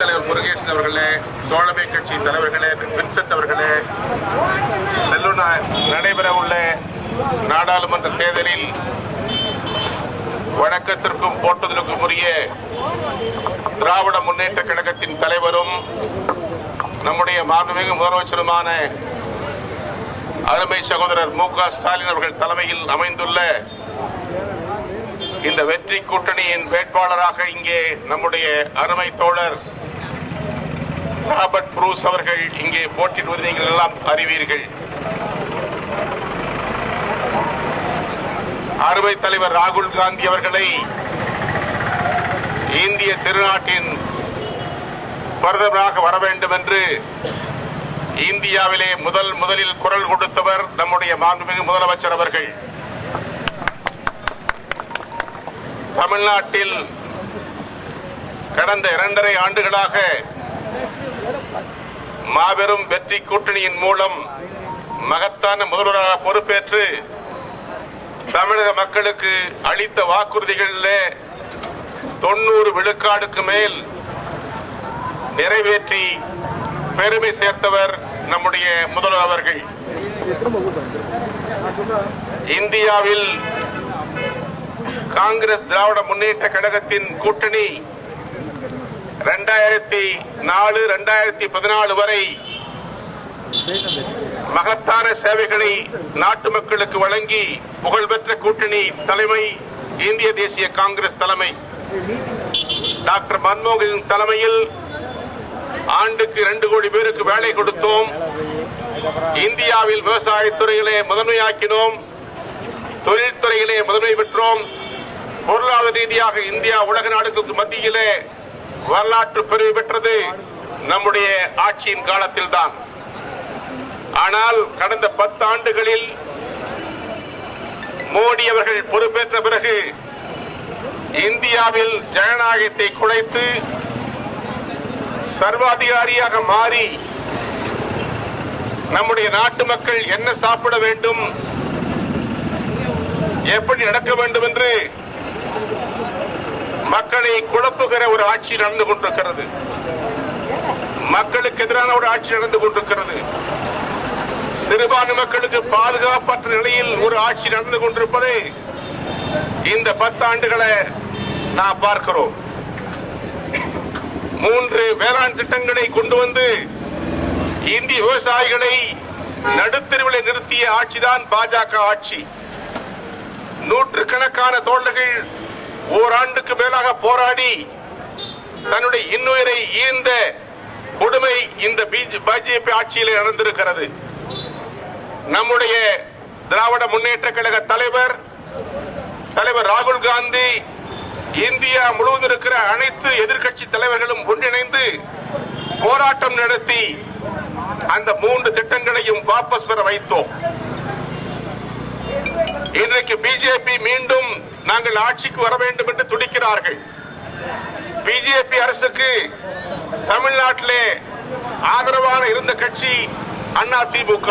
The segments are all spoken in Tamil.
தலைவர் முருகேசன் அவர்களே தோழமை கட்சி தலைவர்களே வின்சென்ட் அவர்களே நெல்லூர் நடைபெற உள்ள நாடாளுமன்ற தேர்தலில் வணக்கத்திற்கும் போட்டுதலுக்கும் உரிய திராவிட முன்னேற்ற கழகத்தின் தலைவரும் நம்முடைய மாண்புமிகு முதலமைச்சருமான அருமை சகோதரர் மு க ஸ்டாலின் அவர்கள் தலைமையில் அமைந்துள்ள இந்த வெற்றி கூட்டணியின் வேட்பாளராக இங்கே நம்முடைய அருமை தோழர் ராபர்ட் புரூஸ் அவர்கள் இங்கே போட்டிடுவது நீங்கள் எல்லாம் அறிவீர்கள். அறுவை தலைவர் ராகுல் காந்தி அவர்களை இந்திய திருநாட்டின் பிரதமராக வர வேண்டும் என்று இந்தியாவிலே முதல் முதலில் குரல் கொடுத்தவர் நம்முடைய மாண்புமிகு முதலமைச்சர் அவர்கள். தமிழ்நாட்டில் கடந்த இரண்டரை ஆண்டுகளாக மாபெரும் வெற்றி கூட்டணியின் மூலம் மகத்தான முதல்வராக பொறுப்பேற்று தமிழக மக்களுக்கு அளித்த வாக்குறுதிகளிலே தொண்ணூறு விழுக்காடுக்கு மேல் நிறைவேற்றி பெருமை சேர்த்தவர் நம்முடைய முதல்வர் அவர்கள். இந்தியாவில் காங்கிரஸ் திராவிட முன்னேற்ற கழகத்தின் கூட்டணி ரெண்டாயிரத்தி நாலு ரெண்டாயிரத்தி பதினாலு வரை மகத்தான சேவைகளை நாட்டு மக்களுக்கு வழங்கி புகழ்பெற்ற கூட்டணி தலைமை இந்திய தேசிய காங்கிரஸ் தலைமை. டாக்டர் மன்மோகன் தலைமையில் ஆண்டுக்கு இரண்டு கோடி பேருக்கு வேலை கொடுத்தோம். இந்தியாவில் விவசாயத்துறையிலே முதன்மையாக்கினோம். தொழில்துறையிலே முதன்மை பெற்றோம். பொருளாதார ரீதியாக இந்தியா உலக நாடுகளுக்கு மத்தியிலே வரலாற்று பிரிவு பெற்றது நம்முடைய ஆட்சியின் காலத்தில் தான் ஆனால் கடந்த பத்து ஆண்டுகளில் மோடி அவர்கள் பொறுப்பேற்ற பிறகு இந்தியாவில் ஜனநாயகத்தை குலைத்து சர்வாதிகாரியாக மாறி நம்முடைய நாட்டு மக்கள் என்ன சாப்பிட வேண்டும் எப்படி நடக்க வேண்டும் என்று மக்களை குழப்புகிற ஒரு ஆட்சி நடந்து கொண்டிருக்கிறது. மக்களுக்கு எதிரான ஒரு ஆட்சி நடந்து கொண்டிருக்கிறது. சிறுபான்மை மக்களுக்கு பாதுகாப்பற்ற நிலையில் ஒரு ஆட்சி நடந்து கொண்டிருப்பதை இந்த பத்தாண்டுகளை நாம் பார்க்கிறோம். மூன்று வேளாண் திட்டங்களை கொண்டு வந்து இந்திய விவசாயிகளை நடுத்தருவிலை நிறுத்திய ஆட்சிதான் பாஜக ஆட்சி. நூற்றுக்கணக்கான தோழர்கள் ஓராண்டுக்கு மேலாக போராடி தன்னுடைய இன்னுயிரை ஈந்த கொடுமை இந்த பிஜேபி ஆட்சியில் நடந்திருக்கிறது. நம்முடைய திராவிட முன்னேற்ற கழக தலைவர் தலைவர் ராகுல் காந்தி இந்தியா முழுவதும் இருக்கிற அனைத்து எதிர்க்கட்சி தலைவர்களும் ஒன்றிணைந்து போராட்டம் நடத்தி அந்த மூன்று திட்டங்களையும் வாபஸ் பெற வைத்தோம். இன்றைக்கு பிஜேபி மீண்டும் நாங்கள் ஆட்சிக்கு வர வேண்டும் என்று துடிக்கிறார்கள். பிஜேபி அரசுக்கு தமிழ்நாட்டிலே ஆதரவான இருந்த கட்சி அண்ணா திமுக.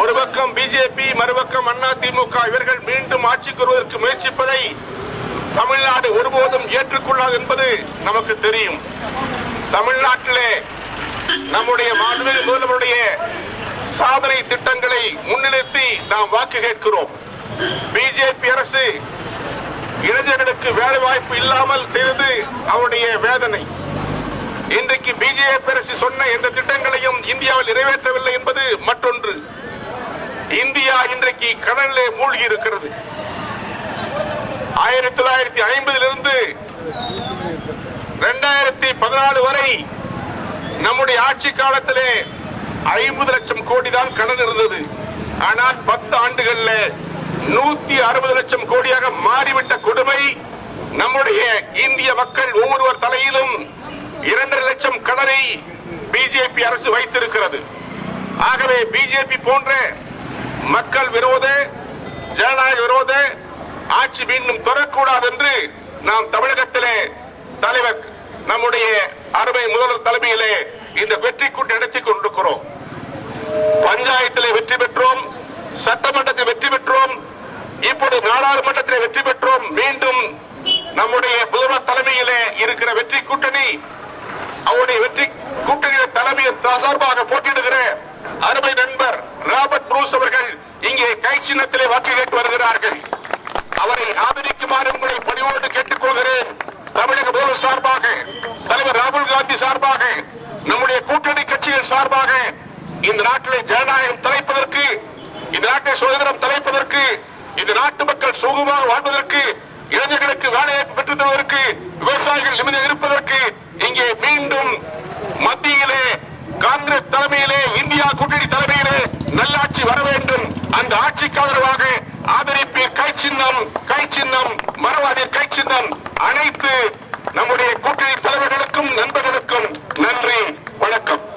ஒரு பக்கம் பிஜேபி மறுபக்கம் அண்ணா திமுக. இவர்கள் மீண்டும் ஆட்சிக்கு வருவதற்கு முயற்சிப்பதை தமிழ்நாடு ஒருபோதும் ஏற்றுக்கொள்ளாது என்பது நமக்கு தெரியும். தமிழ்நாட்டிலே நம்முடைய மாண்புமிகு முதல்வருடைய சாதனை திட்டங்களை முன்னிறுத்தி நாம் வாக்கு கேட்கிறோம். பிஜேபி அரசு இளைஞர்களுக்கு வேலை வாய்ப்பு இல்லாமல் செய்தது அவருடைய வேதனை. இன்றைக்கு பிஜேபி அரசு சொன்ன எந்த திட்டங்களையும் இந்தியாவில் நிறைவேற்றவில்லை என்பது மற்றொன்று. இந்தியா இன்றைக்கு கடலிலே மூழ்கி இருக்கிறது ஆயிரத்தி தொள்ளாயிரத்தி ஐம்பதிலிருந்து இரண்டாயிரத்தி பதினாலு வரை நம்முடைய ஆட்சி காலத்திலே ஐம்பது லட்சம் கோடி தான் கடன் இருந்தது. ஆனால் பத்து ஆண்டுகள்ல நூத்தி அறுபது லட்சம் கோடியாக மாறிவிட்ட கொடுமை நம்முடைய இந்திய மக்கள் ஒவ்வொருவர் தலையிலும் இரண்டரை லட்சம் கடனை பிஜேபி அரசு வைத்திருக்கிறது. ஆகவே பிஜேபி போன்ற மக்கள் விரோத ஜனநாயக விரோத ஆட்சி மீண்டும் தொடரக்கூடாது என்று நாம் தமிழகத்திலே தலைவர் நம்முடைய அருமை முதல்வர் தலைமையிலே இந்த வெற்றி கூட்டி நடத்தி கொண்டிருக்கிறோம். பஞ்சாயத்திலே வெற்றி பெற்றோம். சட்டமன்றத்தில் வெற்றி பெற்றோம். இப்போது நாடாளுமன்றத்தில் வெற்றி பெற்றோம். மீண்டும் நம்முடைய முதல்வர் தலைமையிலே இருக்கிற வெற்றி கூட்டணி கட்சியின் சார்பாக போட்டியிடுகிற அருமை நண்பர் ராபர்ட் ப்ரூஸ் அவர்கள் இங்கே கை சின்னத்திலே வாக்கு கேட்டு வருகிறார்கள். அவரை ஆதரிக்குமாறு உங்களை பணிவோடு கேட்டுக்கொள்கிறேன் தமிழக முதல்வர் சார்பாக தலைவர் ராகுல் காந்தி சார்பாக நம்முடைய கூட்டணி கட்சிகள் சார்பாக இந்த நாட்டிலே ஜனநாயகம் தலைப்பதற்கு இந்த நாட்டை சுதந்திரம் தலைப்பதற்கு இந்த நாட்டு மக்கள் சுகமாக வாழ்வதற்கு இளைஞர்களுக்கு வேலைவாய்ப்பு பெற்றுத் தருவதற்கு விவசாயிகள் நிம்மதியாக இருப்பதற்கு இங்கே மீண்டும் மத்தியிலே காங்கிரஸ் தலைமையிலே இந்தியா கூட்டணி தலைமையிலே நல்லாட்சி வர வேண்டும். அந்த ஆட்சிக்கு ஆதரவாக ஆதரிப்பீர். கை சின்னம் கை சின்னம் மரவாதீர் கை சின்னம் அனைத்து நம்முடைய கூட்டணி தலைவர்களுக்கும் நண்பர்களுக்கும் நன்றி வணக்கம்.